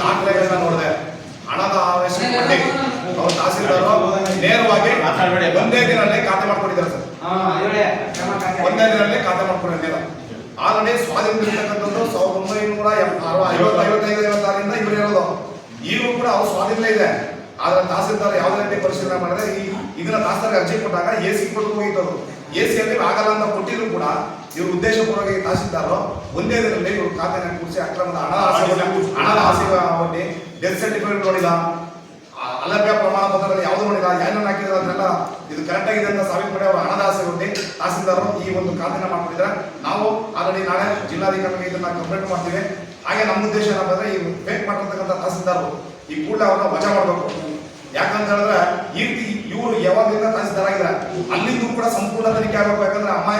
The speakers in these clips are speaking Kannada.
ದಾಖಲೆಗಳನ್ನ ನೋಡಿದೆ. ಹಣದ ಆವೇಶ ಅವ್ರು ತಹಸೀಲ್ದಾರ್ ನೇರವಾಗಿ ಒಂದೇ ದಿನದಲ್ಲಿ ಖಾತೆ ಮಾಡ್ಕೊಂಡಿದ್ದಾರೆ ಸರ್. ಒಂದೇ ದಿನದಲ್ಲಿ ಖಾತೆ ಮಾಡ್ಕೊಂಡಿದ್ದಾರೆ ಆಲ್ರೆಡಿ ಸ್ವಾಧೀನದಲ್ಲಿರ್ತಕ್ಕಂಥದ್ದು ಸಾವಿರದ ಒಂಬೈನೂರ ಐವತ್ತು ಐವತ್ತೈದು ಐವತ್ತಾರರಿಂದ ಇವರು ಇರೋದು. ಈಗಲೂ ಕೂಡ ಅವ್ರು ಸ್ವಾಧೀನ ಇದೆ. ಆದ್ರೆ ತಹಸೀಲ್ದಾರ್ ಯಾವುದೇ ರೀತಿ ಪರಿಶೀಲನೆ ಮಾಡಿದ್ರೆ ಈ ಇದನ್ನ ತಹಸೀಲ್ದಾರ್ ಅರ್ಜಿ ಕೊಟ್ಟಾಗ ಎ ಸಿ ಕೊಟ್ಟು ಹೋಗಿತ್ತು ಎ ಸಿಯಲ್ಲಿ ಆಗಲ್ಲ ಅಂತ ಕೊಟ್ಟಿದ್ರು ಕೂಡ ಇವ್ರ ಉದ್ದೇಶಪೂರ್ವಕ ತಾಸಿದ್ದಾರೋ ಒಂದೇ ದಿನದಲ್ಲಿ ಇವರು ಖಾತೆನ ಕೂಡಿಸಿ ಅಕ್ರಮದ ಹಣ ಹಣದ ಆಸೆ ಒಡ್ಡಿ ಡೆತ್ ಸರ್ಟಿಫಿಕೇಟ್ ನೋಡಿಲ್ಲ. ಅಲಭ್ಯ ಪ್ರಮಾಣ ಪತ್ರದಲ್ಲಿ ಯಾವುದು ನೋಡಿಲ್ಲ ಏನೇನು ಹಾಕಿದ್ರೆ ಅದನ್ನೆಲ್ಲ ಇದು ಕರೆಕ್ಟ್ ಆಗಿದೆ ಅಂತ ಸಾಬೀತು ಮಾಡಿ ಅವರ ಹಣದ ಆಸೆ ಒಡ್ಡಿ ತಾಸಿದ್ದಾರೋ ಈ ಒಂದು ಖಾತೆನ ಮಾಡ್ಕೊಂಡಿದ್ದಾರೆ. ನಾವು ಆಲ್ರೆಡಿ ನಾಳೆ ಜಿಲ್ಲಾಧಿಕಾರಿಗೆ ಇದನ್ನ ಕಂಪ್ಲೇಂಟ್ ಮಾಡ್ತೀವಿ. ಹಾಗೆ ನಮ್ಮ ಉದ್ದೇಶ ಏನಪ್ಪ ಅಂದ್ರೆ ಈ ಫೇಕ್ ಮಾಡಿರ್ತಕ್ಕಂಥ ತಾಸಿದ್ದಾರು ಈ ಕೂಡ ಅವ್ರನ್ನ ವಜಾ ಮಾಡಬೇಕು. ಯಾಕಂತ ಹೇಳಿದ್ರೆ ಈ ರೀತಿ ಇವರು ಯಾವಾಗಲಿಂದ ತಹಸೀಲ್ದಾರ್ ಆಗಿದ್ದಾರೆ, ಅಲ್ಲಿಂದ ಕೂಡ ಸಂಪೂರ್ಣ ತನಿಖೆ ಆಗಬೇಕು. ಯಾಕಂದ್ರೆ ಅಮಾಯಕ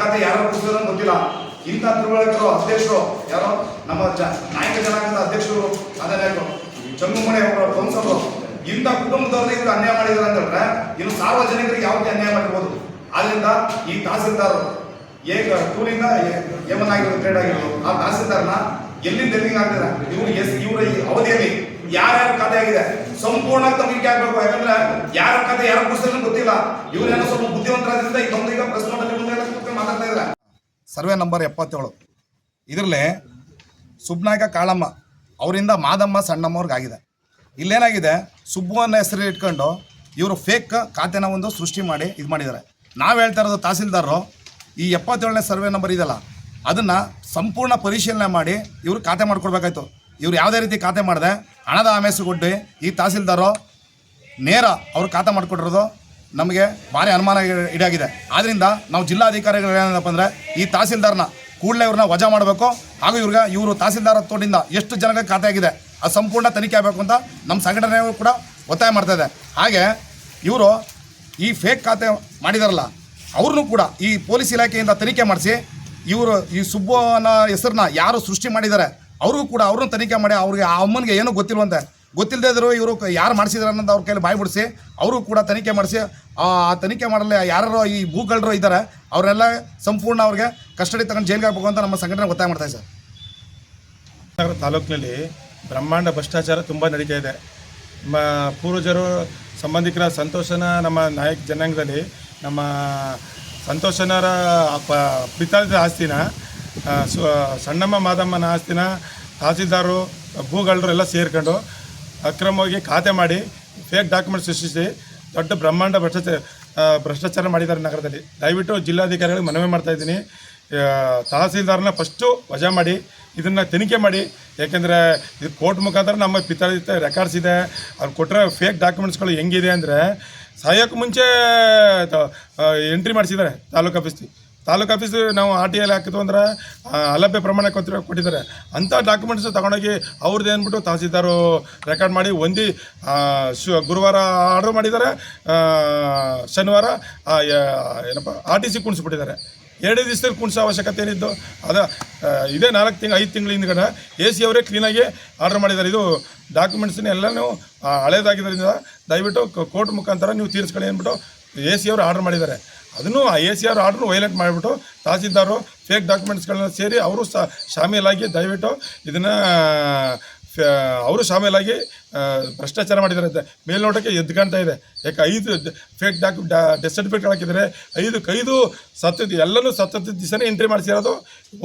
ಖಾತೆ ಯಾರು ಕೊಡ್ತಾರೋ ಗೊತ್ತಿಲ್ಲ. ಇಂಥ ತಿಳುವಳಿಕರು ಅಧ್ಯಕ್ಷರು, ಯಾರೋ ನಮ್ಮ ಜ, ನಾಯಕ ಜನಾಂಗದ ಅಧ್ಯಕ್ಷರು, ಅದನ್ನೇ ಚಂಗುಮಣಿ ಅವರ ಕೌನ್ಸಲರು, ಇಂಥ ಕುಟುಂಬದವ್ರನ್ನ ಇವರು ಅನ್ಯಾಯ ಮಾಡಿದ್ರು ಅಂತ ಹೇಳಿದ್ರೆ, ಇನ್ನು ಸಾರ್ವಜನಿಕರಿಗೆ ಯಾವುದೇ ಅನ್ಯಾಯ ಮಾಡಿರ್ಬೋದು. ಆದ್ರಿಂದ ಈ ತಹಸೀಲ್ದಾರ್ ಏಕ ಟೂರಿಂದ ಆಗಿರೋ ಟ್ರೇಡ್ ಆಗಿರೋದು ಆ ತಹಸೀಲ್ದಾರ್ನ ಎಲ್ಲಿಂದ ಎಲ್ಲಿಗೆ ಆಗ್ತಾರೆ ಇವರು ಎಸ್, ಇವರ ಈ ಅವಧಿಯಲ್ಲಿ ಯಾರ್ಯಾರ ಕಥೆ ಆಗಿದೆ? ಸಂಪೂರ್ಣ ತನಿಖೆ ಆಗ್ಬೇಕು ಯಾಕಂದ್ರೆ ಯಾರ ಕಥೆ ಯಾರ ಪುಸ್ತಕ ಗೊತ್ತಿಲ್ಲ. ಇವರೇನೋ ಸ್ವಲ್ಪ ಬುದ್ಧಿವಂತರಾದ್ರಿಂದ ಈ ಬಂದು ಈಗ ಪ್ರೆಸ್ ಎಲ್ಲ ಮಾತಾಡ್ತಾ ಇದ್ದಾರೆ. ಸರ್ವೆ ನಂಬರ್ ಎಪ್ಪತ್ತೇಳು. ಇದರಲ್ಲಿ ಸುಬ್ನಾಯಕ ಕಾಳಮ್ಮ ಅವರಿಂದ ಮಾದಮ್ಮ ಸಣ್ಣಮ್ಮವ್ರಿಗಾಗಿದೆ. ಇಲ್ಲೇನಾಗಿದೆ? ಸುಬ್ಬು ಅನ್ನೋ ಹೆಸರು ಇಟ್ಕೊಂಡು ಇವರು ಫೇಕ್ ಖಾತೆನ ಒಂದು ಸೃಷ್ಟಿ ಮಾಡಿ ಇದು ಮಾಡಿದ್ದಾರೆ. ನಾವು ಹೇಳ್ತಾ ಇರೋದು ತಹಸೀಲ್ದಾರರು, ಈ ಎಪ್ಪತ್ತೇಳನೇ ಸರ್ವೆ ನಂಬರ್ ಇದೆಯಲ್ಲ, ಅದನ್ನು ಸಂಪೂರ್ಣ ಪರಿಶೀಲನೆ ಮಾಡಿ ಇವರು ಖಾತೆ ಮಾಡ್ಕೊಡ್ಬೇಕಾಯ್ತು. ಇವ್ರು ಯಾವುದೇ ರೀತಿ ಖಾತೆ ಮಾಡಿದೆ, ಹಣದ ಆಮೇಸುಗೊಡ್ಡಿ ಈ ತಹಸೀಲ್ದಾರು ನೇರ ಅವ್ರು ಖಾತೆ ಮಾಡಿಕೊಟ್ಟಿರೋದು ನಮಗೆ ಭಾರಿ ಅನುಮಾನ ಈಡಾಗಿದೆ. ಆದ್ದರಿಂದ ನಾವು ಜಿಲ್ಲಾಧಿಕಾರಿಗಳು ಏನಪ್ಪ ಅಂದರೆ ಈ ತಹಸೀಲ್ದಾರ್ನ ಕೂಡಲೇ ಇವ್ರನ್ನ ವಜಾ ಮಾಡಬೇಕು. ಹಾಗೂ ಇವ್ರಿಗೆ ಇವರು ತಹಸೀಲ್ದಾರ್ ತೋಟಿಂದ ಎಷ್ಟು ಜನಕ್ಕೆ ಖಾತೆ ಆಗಿದೆ, ಅದು ಸಂಪೂರ್ಣ ತನಿಖೆ ಆಗಬೇಕು ಅಂತ ನಮ್ಮ ಸಂಘಟನೆಯವರು ಕೂಡ ಒತ್ತಾಯ ಮಾಡ್ತಾ ಇದೆ ಹಾಗೆ ಇವರು ಈ ಫೇಕ್ ಖಾತೆ ಮಾಡಿದಾರಲ್ಲ, ಅವ್ರನ್ನೂ ಕೂಡ ಈ ಪೊಲೀಸ್ ಇಲಾಖೆಯಿಂದ ತನಿಖೆ ಮಾಡಿಸಿ ಇವರು ಈ ಸುಬ್ಬನ ಹೆಸರನ್ನ ಯಾರು ಸೃಷ್ಟಿ ಮಾಡಿದ್ದಾರೆ ಅವ್ರಿಗೂ ಕೂಡ ಅವ್ರನ್ನ ತನಿಖೆ ಮಾಡಿ ಅವ್ರಿಗೆ ಆ ಅಮ್ಮನಿಗೆ ಏನೂ ಗೊತ್ತಿಲ್ವಂತೆ ಗೊತ್ತಿಲ್ಲದೆ ಇದ್ರು ಇವರು ಯಾರು ಮಾಡಿಸಿದ್ರು ಅನ್ನೋದು ಅವ್ರ ಕೈಲಿ ಬಾಯಿ ಬಿಡಿಸಿ ಅವರು ಕೂಡ ತನಿಖೆ ಮಾಡಿಸಿ, ಆ ತನಿಖೆ ಮಾಡಲಿ ಯಾರು ಈ ಭೂಗಳರು ಇದ್ದಾರೆ ಅವರೆಲ್ಲ ಸಂಪೂರ್ಣ ಅವ್ರಿಗೆ ಕಸ್ಟಡಿ ತಗೊಂಡು ಜೈಲಿಗೆ ಹಾಕಬೇಕು ಅಂತ ನಮ್ಮ ಸಂಘಟನೆ ಒತ್ತಾಯ ಮಾಡ್ತಾ ಸರ್. ನಗರ ತಾಲೂಕಿನಲ್ಲಿ ಬ್ರಹ್ಮಾಂಡ ಭ್ರಷ್ಟಾಚಾರ ತುಂಬ ನಡೀತಾ ಇದೆ. ನಮ್ಮ ಪೂರ್ವಜರು, ಸಂಬಂಧಿಕರ ಸಂತೋಷನ ನಮ್ಮ ನಾಯಕ ಜನಾಂಗದಲ್ಲಿ ನಮ್ಮ ಸಂತೋಷನರ ಪ ಪಿತಾದ ಆಸ್ತಿನ ಸಣ್ಣಮ್ಮ, ಮಾದಮ್ಮನ ಆಸ್ತಿನ ತಹಸೀಲ್ದಾರು ಭೂಗಳರು ಎಲ್ಲ ಸೇರ್ಕೊಂಡು ಅಕ್ರಮವಾಗಿ ಖಾತೆ ಮಾಡಿ ಫೇಕ್ ಡಾಕ್ಯುಮೆಂಟ್ ಸೃಷ್ಟಿಸಿ ದೊಡ್ಡ ಬ್ರಹ್ಮಾಂಡ ಭ್ರಷ್ಟಾಚಾರ ಭ್ರಷ್ಟಾಚಾರ ಮಾಡಿದ್ದಾರೆ ನಗರದಲ್ಲಿ. ದಯವಿಟ್ಟು ಜಿಲ್ಲಾಧಿಕಾರಿಗಳಿಗೆ ಮನವಿ ಮಾಡ್ತಾ ಇದ್ದೀನಿ. ತಹಸೀಲ್ದಾರನ ಫಸ್ಟು ವಜಾ ಮಾಡಿ, ಇದನ್ನು ತನಿಖೆ ಮಾಡಿ. ಯಾಕೆಂದರೆ ಇದು ಕೋರ್ಟ್ ಮುಖಾಂತರ ನಮ್ಮ ಪಿತಾದ ರೆಕಾರ್ಡ್ಸ್ ಇದೆ. ಅವ್ರು ಕೊಟ್ಟರೆ ಫೇಕ್ ಡಾಕ್ಯುಮೆಂಟ್ಸ್ಗಳು ಹೆಂಗಿದೆ ಅಂದರೆ ಸಾಯೋಕ್ಕೆ ಮುಂಚೆ ಎಂಟ್ರಿ ಮಾಡಿಸಿದ್ದಾರೆ ತಾಲೂಕು ಆಫೀಸ್ಗೆ ತಾಲೂಕು ಆಫೀಸ್ ನಾವು ಆರ್ ಟಿ ಐಲಿ ಹಾಕಿದ್ವು ಅಂದ್ರೆ ಅಲಭ್ಯ ಪ್ರಮಾಣ ಕೊಟ್ಟಿರೋ ಕೊಟ್ಟಿದ್ದಾರೆ. ಅಂಥ ಡಾಕ್ಯುಮೆಂಟ್ಸ್ ತಗೊಂಡೋಗಿ ಅವ್ರದ್ದು ಏನ್ಬಿಟ್ಟು ತಹಸೀಲ್ದಾರು ರೆಕಾರ್ಡ್ ಮಾಡಿ ಒಂದಿ ಶು, ಗುರುವಾರ ಆರ್ಡರ್ ಮಾಡಿದ್ದಾರೆ. ಶನಿವಾರ ಏನಪ್ಪ, ಆರ್ ಟಿ ಸಿ ಕುಣಿಸ್ಬಿಟ್ಟಿದ್ದಾರೆ ಎರಡೇ ದಿವಸದಲ್ಲಿ ಕುಣಿಸೋ ಅವಶ್ಯಕತೆ ಏನಿದ್ದು, ಅದ ಇದೇ ನಾಲ್ಕು ತಿಂಗಳು, ಐದು ತಿಂಗಳ ಹಿಂದ್ಗಡೆ ಎ ಸಿ ಅವರೇ ಕ್ಲೀನಾಗಿ ಆರ್ಡರ್ ಮಾಡಿದ್ದಾರೆ. ಇದು ಡಾಕ್ಯುಮೆಂಟ್ಸ್ನ ಎಲ್ಲನೂ ನೀವು ಹಳೇದಾಗಿದ್ದರಿಂದ ದಯವಿಟ್ಟು ಕೋರ್ಟ್ ಮುಖಾಂತರ ನೀವು ತೀರಿಸ್ಕೊಳ್ಳಿ ಅಂದ್ಬಿಟ್ಟು ಎ ಸಿ ಅವರು ಆರ್ಡರ್ ಮಾಡಿದ್ದಾರೆ. ಅದನ್ನು ಆ A C R order violate ಮಾಡಿಬಿಟ್ಟು ತಹಸೀಲ್ದಾರು ಫೇಕ್ ಡಾಕ್ಯುಮೆಂಟ್ಸ್ಗಳನ್ನ ಸೇರಿ ಅವರು ಸಹ ಶಾಮೀಲಾಗಿ ದಯವಿಟ್ಟು ಇದನ್ನು ಅವರು ಶಾಮೀಲಾಗಿ ಭ್ರಷ್ಟಾಚಾರ ಮಾಡಿದ್ದಾರೆ. ಅಂತ ಮೇಲ್ನೋಟಕ್ಕೆ ಎದ್ದು ಕಾಣ್ತಾ ಇದೆ. ಯಾಕೆ ಐದು ಫೇಕ್ ಡಾಕ್ಯು ಡೆತ್ ಸರ್ಟಿಫಿಕೇಟ್ ಹಾಕಿದ್ದಾರೆ. ಐದು ಐದು ಸತ್ತದ ಎಲ್ಲನೂ ಸತ್ತದ ದಿವಸನೇ ಎಂಟ್ರಿ ಮಾಡಿಸಿರೋದು.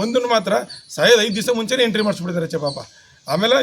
ಒಂದನ್ನು ಮಾತ್ರ ಸಾಯದ ಐದು ದಿವಸ ಮುಂಚೆನೇ ಎಂಟ್ರಿ ಮಾಡಿಸ್ಬಿಟ್ಟಿದ್ದಾರೆ ಚಪಾಪ ಆಮೇಲೆ